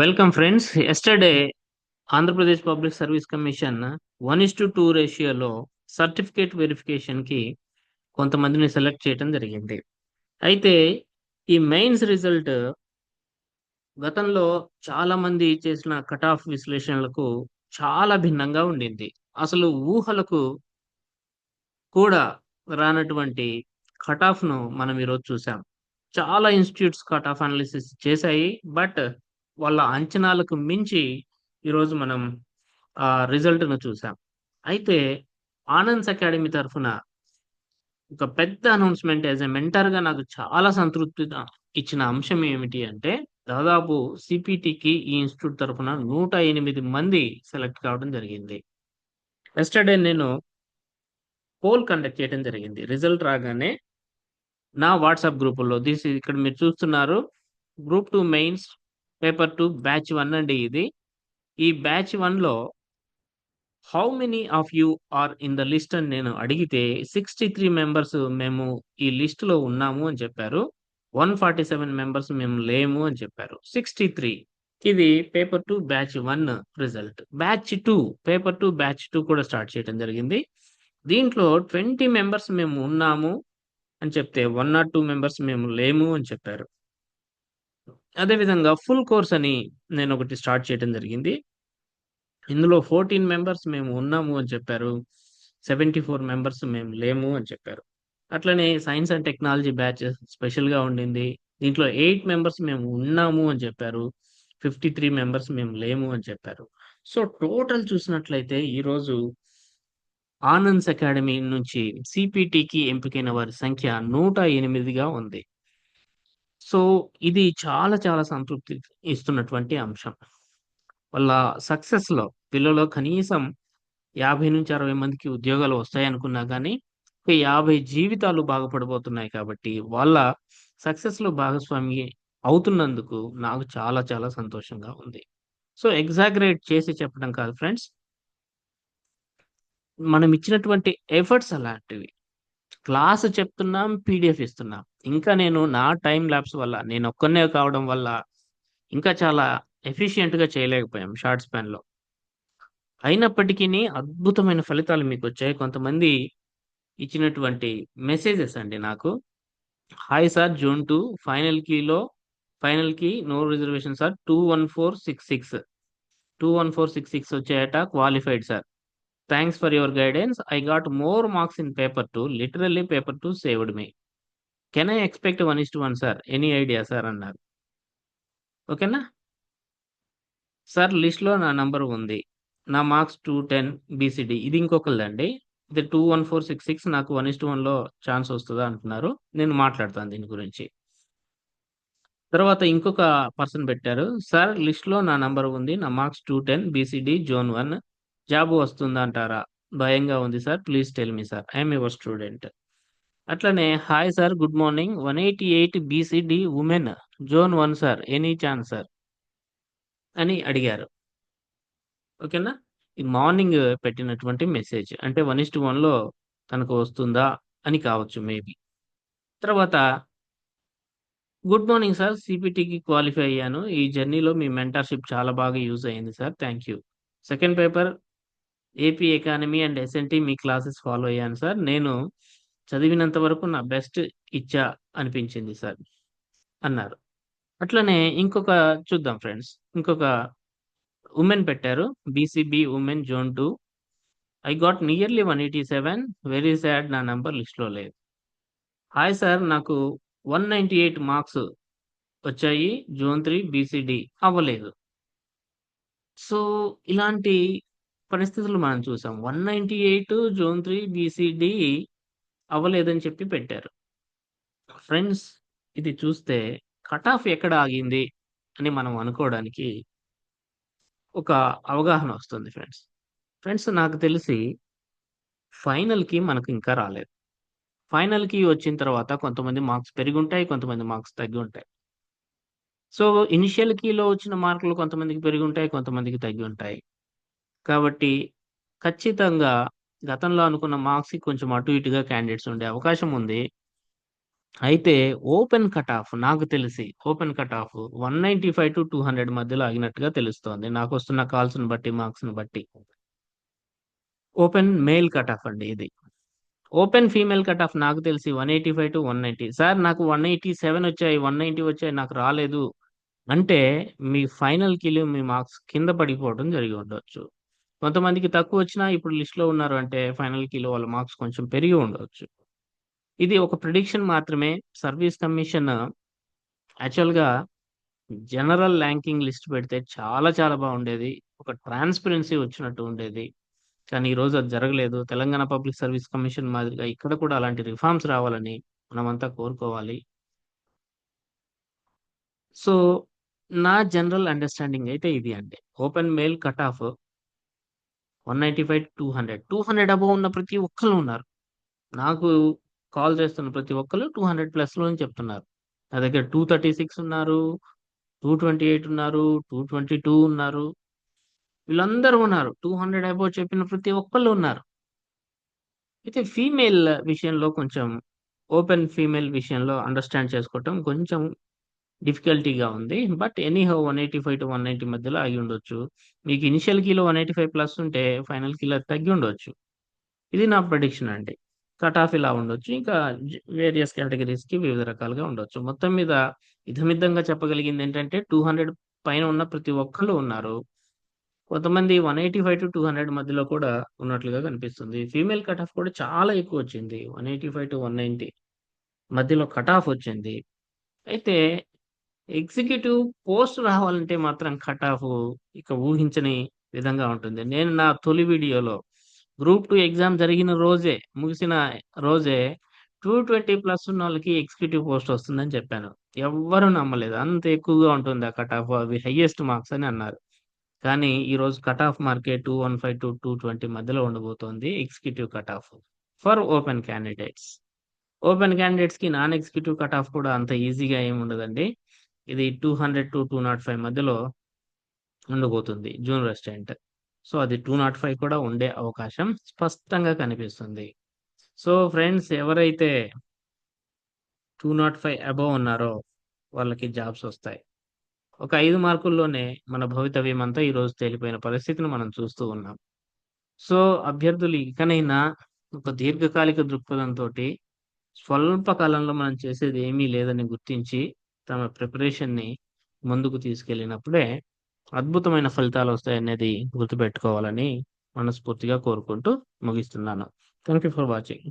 Welcome friends yesterday Andhra Pradesh public service commission one is to two రేషియోలో certificate వెరిఫికేషన్కి కొంతమందిని select చేయడం జరిగింది అయితే ఈ మెయిన్స్ రిజల్ట్ గతంలో చాలా మంది చేసిన కట్ ఆఫ్ విశ్లేషణలకు చాలా భిన్నంగా ఉండింది. అసలు ఊహలకు కూడా రానటువంటి కట్ ఆఫ్ను మనం ఈరోజు చూసాం చాలా ఇన్స్టిట్యూట్స్ కట్ ఆఫ్ అనాలిసిస్ చేశాయి బట్ వాళ్ళ అంచనాలకు మించి ఈరోజు మనం ఆ రిజల్ట్ను చూసాం. అయితే ఆనంద్స్ అకాడమీ తరఫున ఒక పెద్ద అనౌన్స్మెంట్ యాజ్ ఎ మెంటర్గా నాకు చాలా సంతృప్తి ఇచ్చిన అంశం ఏమిటి అంటే దాదాపు సిపిటికి ఈ ఇన్స్టిట్యూట్ తరఫున నూట ఎనిమిది మంది సెలెక్ట్ కావడం జరిగింది. ఎస్టర్డే నేను పోల్ కండక్ట్ చేయడం జరిగింది. రిజల్ట్ రాగానే నా వాట్సాప్ గ్రూపుల్లో. దిస్ ఇక్కడ మీరు చూస్తున్నారు group two mains paper two batch one అండి ఇది. ఈ బ్యాచ్ వన్లో how many of you are in the list అని నేను అడిగితే సిక్స్టీ త్రీ మెంబర్స్ మేము ఈ లిస్ట్లో ఉన్నాము అని చెప్పారు. వన్ ఫార్టీ సెవెన్ మెంబర్స్ మేము లేము అని చెప్పారు. Sixty three. ఇది paper two batch one result. Batch two paper two batch two కూడా స్టార్ట్ చేయడం జరిగింది. దీంట్లో ట్వంటీ మెంబర్స్ మేము ఉన్నాము అని చెప్తే వన్ ఆర్ టూ మెంబర్స్ మేము లేము అని చెప్పారు. అదేవిధంగా ఫుల్ కోర్స్ అని నేను ఒకటి స్టార్ట్ చేయడం జరిగింది. ఇందులో ఫోర్టీన్ మెంబర్స్ మేము ఉన్నాము అని చెప్పారు. సెవెంటీ ఫోర్ మెంబర్స్ మేము లేము అని చెప్పారు. అట్లనే సైన్స్ అండ్ టెక్నాలజీ బ్యాచ్ స్పెషల్గా ఉండింది. దీంట్లో ఎయిట్ మెంబర్స్ మేము ఉన్నాము అని చెప్పారు. ఫిఫ్టీ త్రీ మెంబర్స్ మేము లేము అని చెప్పారు. సో టోటల్ చూసినట్లయితే ఈరోజు ఆనంద్స్ అకాడమీ నుంచి సిపిటికి ఎంపికైన వారి సంఖ్య నూట ఎనిమిదిగా ఉంది. సో ఇది చాలా చాలా సంతృప్తి ఇస్తున్నటువంటి అంశం. వాళ్ళ సక్సెస్లో పిల్లలు కనీసం యాభై నుంచి అరవై మందికి ఉద్యోగాలు వస్తాయి అనుకున్నా కానీ ఒక యాభై జీవితాలు బాగుపడబోతున్నాయి కాబట్టి వాళ్ళ సక్సెస్లో భాగస్వామి అవుతున్నందుకు నాకు చాలా చాలా సంతోషంగా ఉంది. సో ఎగ్జాగరేట్ చేసి చెప్పడం కాదు ఫ్రెండ్స్. మనం ఇచ్చినటువంటి ఎఫర్ట్స్ అలాంటివి క్లాస్ చెప్తున్నాం పీడిఎఫ్ ఇస్తున్నాం. ఇంకా నేను నా టైం ల్యాబ్స్ వల్ల నేను ఒక్కనే కావడం వల్ల ఇంకా చాలా ఎఫిషియెంట్గా చేయలేకపోయాం షార్ట్ స్పాన్లో. అయినప్పటికీ అద్భుతమైన ఫలితాలు మీకు వచ్చాయి. కొంతమంది ఇచ్చినటువంటి మెసేజెస్ అండి నాకు. Hi sir June two final కీలో ఫైనల్కి no reservation sir two one four six six. Two one four six six వచ్చాయట qualified sir. Thanks for your guidance I got more marks in paper two literally paper two saved me can I expect one is to one sir any idea sir అన్నారు ఓకేనా sir లిస్ట్లో నా number ఉంది. నా marks two ten BCD ఇది ఇంకొకరిదండి ఇది two one four six six నాకు వన్ ఇస్ టు వన్లో ఛాన్స్ వస్తుందా అంటున్నారు. నేను మాట్లాడతాను దీని గురించి. తర్వాత ఇంకొక పర్సన్ పెట్టారు. సార్ లిస్ట్లో నా నంబర్ ఉంది. నా marks two ten BCD zone one job వస్తుందా అంటారా భయంగా ఉంది sir. Please tell me sir I'm your student అట్లనే hi sir good morning one eighty eight BCD women zone one sir any chance sir అని అడిగారు. ఓకేనా? ఈ మార్నింగ్ పెట్టినటువంటి మెసేజ్ అంటే వన్ ఇస్ట్ వన్లో తనకు వస్తుందా అని కావచ్చు మేబీ తర్వాత గుడ్ మార్నింగ్ సార్ సిపిటికి క్వాలిఫై అయ్యాను. ఈ జర్నీలో మీ మెంటర్షిప్ చాలా బాగా యూజ్ అయింది sir thank you second paper AP economy and S and T me classes follow అయ్యాను సార్ నేను చదివినంత వరకు నా బెస్ట్ ఇచ్చా అనిపించింది సార్ అన్నారు. అట్లనే ఇంకొక చూద్దాం ఫ్రెండ్స్ ఇంకొక ఉమెన్ పెట్టారు. BCB women zone two I got nearly one eighty seven very sad నా నంబర్ లిస్ట్లో లేదు. హాయ్ సార్ నాకు వన్ నైంటీ ఎయిట్ మార్క్స్ వచ్చాయి జోన్ త్రీ బీసీడీ అవ్వలేదు. సో ఇలాంటి పరిస్థితులు మనం చూసాం. One ninety eight zone three BCD అవ్వలేదని చెప్పి పెట్టారు. ఫ్రెండ్స్ ఇది చూస్తే కట్ ఆఫ్ ఎక్కడ ఆగింది అని మనం అనుకోవడానికి ఒక అవగాహన వస్తుంది ఫ్రెండ్స్. ఫ్రెండ్స్ నాకు తెలిసి ఫైనల్కి మనకు ఇంకా రాలేదు. ఫైనల్కి వచ్చిన తర్వాత కొంతమంది మార్క్స్ పెరిగి ఉంటాయి కొంతమంది మార్క్స్ తగ్గి ఉంటాయి సో ఇనిషియల్ కీలో వచ్చిన మార్కులు కొంతమందికి పెరిగి ఉంటాయి కొంతమందికి తగ్గి ఉంటాయి కాబట్టి ఖచ్చితంగా గతంలో అనుకున్న మార్క్స్కి కొంచెం అటు ఇటుగా క్యాండిడేట్స్ ఉండే అవకాశం ఉంది అయితే ఓపెన్ కట్ ఆఫ్ నాకు తెలిసి ఓపెన్ కట్ ఆఫ్ 195-200 మధ్యలో ఆగినట్టుగా తెలుస్తోంది. నాకు వస్తున్న కాల్స్‌ని బట్టి, మార్క్స్‌ని బట్టి. ఓపెన్ మేల్ కట్ ఆఫ్ అండి ఇది. ఓపెన్ ఫీమేల్ కట్ ఆఫ్ నాకు తెలిసి 185-190 సార్ నాకు 187 వచ్చాయి, 190 వచ్చాయి నాకు రాలేదు. అంటే మీ ఫైనల్ కిలో మీ మార్క్స్ కింద పడిపోవడం జరిగి ఉండొచ్చు. కొంతమందికి తక్కువ వచ్చినా ఇప్పుడు లిస్ట్‌లో ఉన్నారు అంటే ఫైనల్ కీలో వాళ్ళ మార్క్స్ కొంచెం పెరిగి ఉండవచ్చు ఇది ఒక ప్రిడిక్షన్ మాత్రమే. సర్వీస్ కమిషన్ యాక్చువల్‌గా జనరల్ ర్యాంకింగ్ లిస్ట్ పెడితే చాలా చాలా బాగుండేది. ఒక ట్రాన్స్‌పరెన్సీ వచ్చినట్టు ఉండేది. కానీ ఈరోజు అది జరగలేదు. తెలంగాణ పబ్లిక్ సర్వీస్ కమిషన్ మాదిరిగా ఇక్కడ కూడా అలాంటి రిఫార్మ్స్ రావాలని మనమంతా కోరుకోవాలి. సో, నా జనరల్ అండర్‌స్టాండింగ్ అయితే ఇది అండి. Open mail cut off 195-200 200 above ఉన్న ప్రతి ఒక్కరు ఉన్నారు. నాకు కాల్ చేస్తున్న ప్రతి ఒక్కరు టూ హండ్రెడ్ ప్లస్లో అని చెప్తున్నారు. నా దగ్గర 236 ఉన్నారు, 228 ఉన్నారు, 222 ఉన్నారు. వీళ్ళందరూ ఉన్నారు. 200 అబోవ్ చెప్పిన ప్రతి ఒక్కళ్ళు ఉన్నారు. అయితే ఫీమేల్ విషయంలో కొంచెం ఓపెన్ ఫీమేల్ విషయంలో అండర్‌స్టాండ్ చేసుకోవటం కొంచెం డిఫికల్టీగా ఉంది. But anyhow one eighty five to one ninety మధ్యలో ఆగి ఉండొచ్చు. మీకు ఇనిషియల్ కీలో 185 ప్లస్ ఉంటే ఫైనల్ కీలో తగ్గి ఉండొచ్చు. ఇది నా ప్రొడిక్షన్ అండి. కట్ ఆఫ్ ఇలా ఉండొచ్చు. ఇంకా వేరియస్ కేటగిరీస్కి వివిధ రకాలుగా ఉండొచ్చు. మొత్తం మీద ఇదమిద్దంగా చెప్పగలిగిందేంటంటే 200 పైన ఉన్న ప్రతి ఒక్కళ్ళు ఉన్నారు. కొంతమంది 185-200 మధ్యలో కూడా ఉన్నట్లుగా కనిపిస్తుంది. ఫీమేల్ కట్ ఆఫ్ కూడా చాలా ఎక్కువ వచ్చింది one eighty five one ninety మధ్యలో కట్ ఆఫ్ వచ్చింది. అయితే ఎగ్జిక్యూటివ్ పోస్ట్ రావాలంటే మాత్రం కట్ ఆఫ్ ఇక ఊహించని విధంగా ఉంటుంది. నేను నా తొలి వీడియోలో గ్రూప్ టూ ఎగ్జామ్ జరిగిన రోజే, ముగిసిన రోజే 220 ప్లస్ ఉన్న వాళ్ళకి ఎగ్జిక్యూటివ్ పోస్ట్ వస్తుందని చెప్పాను. ఎవ్వరు నమ్మలేదు. అంత ఎక్కువగా ఉంటుంది ఆ కట్ ఆఫ్ అవి హైయెస్ట్ మార్క్స్ అని అన్నారు. కానీ ఈరోజు కట్ ఆఫ్ మార్కే 215-220 మధ్యలో ఉండబోతోంది executive cut off for open candidates. Open క్యాండిడేట్స్‌కి నాన్ ఎగ్జిక్యూటివ్ కట్ ఆఫ్ కూడా అంత ఈజీగా ఏమి ఉండదండి. ఇది 200-205 మధ్యలో ఉండబోతుంది జూన్ రెస్టారెంట్. సో, అది 205 కూడా ఉండే అవకాశం స్పష్టంగా కనిపిస్తుంది. సో, ఫ్రెండ్స్ ఎవరైతే 205 అబోవ్ ఉన్నారో వాళ్ళకి జాబ్స్ వస్తాయి. ఒక ఐదు మార్కుల్లోనే మన భవితవ్యం అంతా ఈరోజు తేలిపోయిన పరిస్థితిని మనం చూస్తూ ఉన్నాం. సో, అభ్యర్థులు ఇకనైనా ఒక దీర్ఘకాలిక దృక్పథంతో స్వల్ప కాలంలో మనం చేసేది ఏమీ లేదని గుర్తించి తమ ప్రిపరేషన్‌ని ముందుకు తీసుకెళ్ళినప్పుడే అద్భుతమైన ఫలితాలు వస్తాయనేది గుర్తుపెట్టుకోవాలని మనస్ఫూర్తిగా కోరుకుంటూ ముగిస్తున్నాను. Thank you for watching.